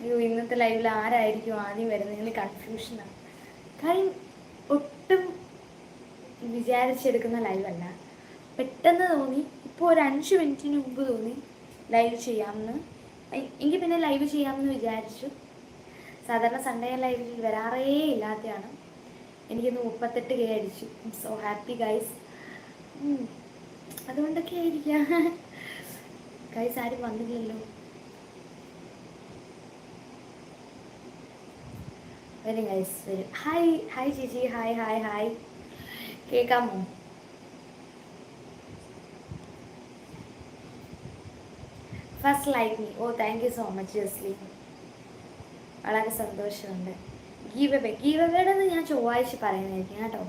അയ്യോ ഇന്നത്തെ ലൈവിൽ ആരായിരിക്കും ആദ്യം വരുന്നതിന് കൺഫ്യൂഷനാണ് കാര്യം ഒട്ടും വിചാരിച്ചെടുക്കുന്ന ലൈവല്ല പെട്ടെന്ന് തോന്നി ഇപ്പോൾ ഒരു അഞ്ച് മിനിറ്റിന് മുമ്പ് തോന്നി ലൈവ് ചെയ്യാമെന്ന്. എനിക്ക് പിന്നെ ലൈവ് ചെയ്യാമെന്ന് വിചാരിച്ചു. സാധാരണ സൺഡേ ലൈവിൽ വരാറേ ഇല്ലാത്തതാണ്. എനിക്കിന്ന് മുപ്പത്തെട്ട് കെ അടിച്ചു. സോ ഹാപ്പി ഗൈസ് അതുകൊണ്ടൊക്കെ ആയിരിക്കാം ഗൈസ് ആരും വന്നില്ലല്ലോ. വരും ഗൈസ് വരും. ഹായ് ഹായ് ചേച്ചി ഹായ് ഹായ് ഹായ് കേൾക്കാമോ first like me oh thank you so much Jasly വളരെ സന്തോഷമുണ്ട്. ഗീവ് എവേ ഗീവ് എവേടെന്ന് ഞാൻ ചൊവ്വാഴ്ച പറയുന്നതായിരിക്കും കേട്ടോ.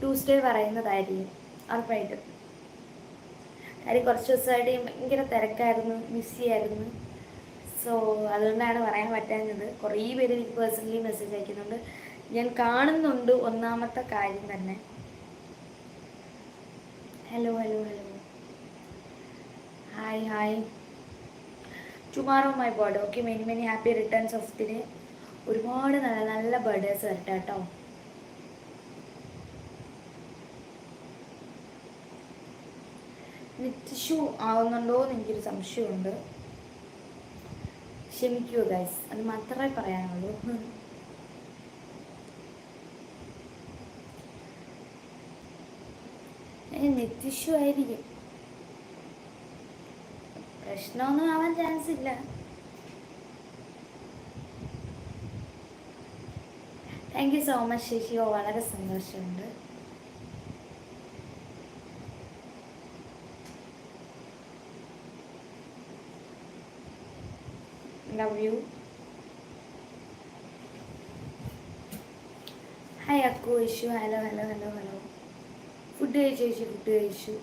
ട്യൂസ്ഡേ പറയുന്നതായിരിക്കും. ഉറപ്പായിട്ടും. കാര്യം കുറച്ച് ദിവസമായിട്ട് ഭയങ്കര തിരക്കായിരുന്നു മിസ്സിയായിരുന്നു സോ അതുകൊണ്ടാണ് പറയാൻ പറ്റാഞ്ഞത്. കുറേ പേര് എനിക്ക് പേഴ്സണലി മെസ്സേജ് അയക്കുന്നുണ്ട്. ഞാൻ കാണുന്നുണ്ട് ഒന്നാമത്തെ കാര്യം തന്നെ. Hello hello hello hi hi tomorrow my birthday okay many many happy returns of ദിന് ഒരുപാട് നല്ല നല്ല ബർത്ത്ഡേസ് വരട്ടെ കേട്ടോ. നിത്യഷു ആവുന്നുണ്ടോ എന്ന് എനിക്കൊരു സംശയമുണ്ട്. ക്ഷമിക്കൂ ഗൈസ് അത് മാത്രമേ പറയാനുള്ളൂ. നെറ്റിഷ്യൂ ആയിരിക്കും. പ്രശ്നമൊന്നും ആവാൻ ചാൻസ് ഇല്ല. താങ്ക് യു സോ മച്ച് ശേഷിയോ വളരെ സന്തോഷമുണ്ട്. Love you hi Akku Ishu hello hello hello hello food കഴിച്ചു ചേച്ചി ഫുഡ് കഴിച്ചു.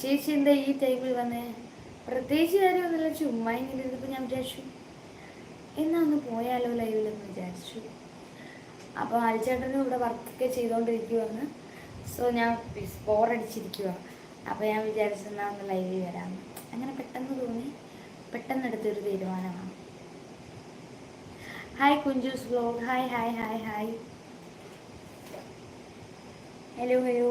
ചേച്ചി എന്താ ഈ ടൈമിൽ വന്നേ? പ്രത്യേകിച്ച് കാര്യമൊന്നുമില്ല. ചുമ്മാ ഇങ്ങനെ ഇരുന്നപ്പോൾ ഞാൻ വിചാരിച്ചു എന്നാ ഒന്ന് പോയാലോ ലൈവിലെന്ന് വിചാരിച്ചു. അപ്പോൾ ആൽച്ചേട്ടനും ഇവിടെ വർക്കൊക്കെ ചെയ്തുകൊണ്ടിരിക്കുവാണ് സോ ഞാൻ ബോറടിച്ചിരിക്കുക അപ്പോൾ ഞാൻ വിചാരിച്ചെന്നാ ഒന്ന് ലൈവിൽ വരാമെന്ന് അങ്ങനെ പെട്ടെന്ന് തോന്നി. പെട്ടെന്ന് എടുത്തൊരു തീരുമാനമാണ്. Hi Kunjus blog hi hi hi hi hello hello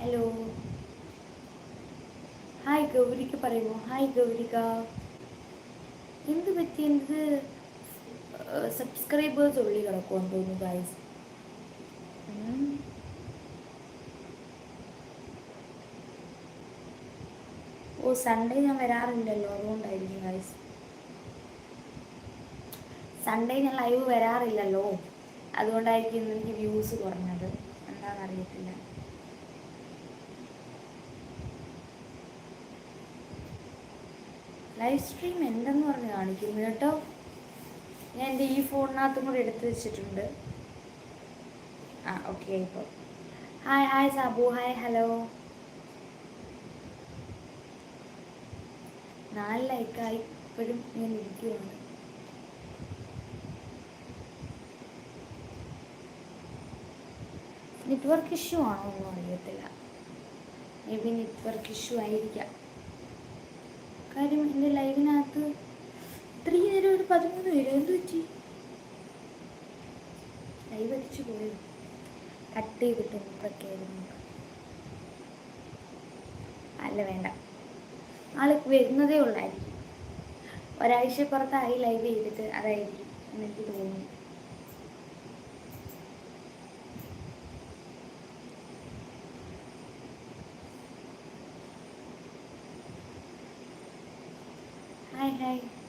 hello hi ഗൗരിക്ക് പറയുമോ? ഹായ് ഗൗരിക. എന്ത് പറ്റി? എന്ത് സബ്സ്ക്രൈബേഴ്സ് ഉള്ളി കിടക്കുമെന്ന് തോന്നുന്നു ഗൈസ് ഓ സൺഡേ ഞാൻ വരാറില്ലല്ലോ അതുകൊണ്ടായിരിക്കും ഗൈസ് സൺഡേ ഞാൻ ലൈവ് വരാറില്ലല്ലോ. അതുകൊണ്ടായിരിക്കും എനിക്ക് വ്യൂസ് കുറഞ്ഞത്. എന്താണെന്ന് അറിയത്തില്ല. ലൈവ് സ്ട്രീം എന്തെന്ന് പറഞ്ഞ് കാണിക്കുന്നു കേട്ടോ? ഞാൻ എന്റെ ഈ ഫോണിനകത്തും കൂടെ എടുത്തു വെച്ചിട്ടുണ്ട്. ആ ഓക്കെ ഇപ്പോൾ hi hi Sabu hi hello നാല് ലൈക്കായി ഇപ്പോഴും ഞാൻ ഇരിക്കുകയാണ് നെറ്റ്വർക്ക് ഇഷ്യൂ ആണോ ഒന്നും അറിയത്തില്ല മേ ബി നെറ്റ്വർക്ക് ഇഷ്യൂ ആയിരിക്കാം. കാര്യം എന്റെ ലൈവിനകത്ത് ഇത്രയും നേരം ഒരു പതിമൂന്ന് പേര്? എന്ത് പറ്റി? ലൈവ് അടിച്ചു പോയോ? കട്ട് ചെയ്തിട്ട് ആയിരുന്നു അല്ല വേണ്ട. ആൾ വരുന്നതേ ഉള്ളായിരിക്കും. ഒരാഴ്ച പുറത്തായി ലൈവ് ചെയ്തിട്ട് അതായിരിക്കും. എന്നെനിക്ക് തോന്നുന്നു. Hi hi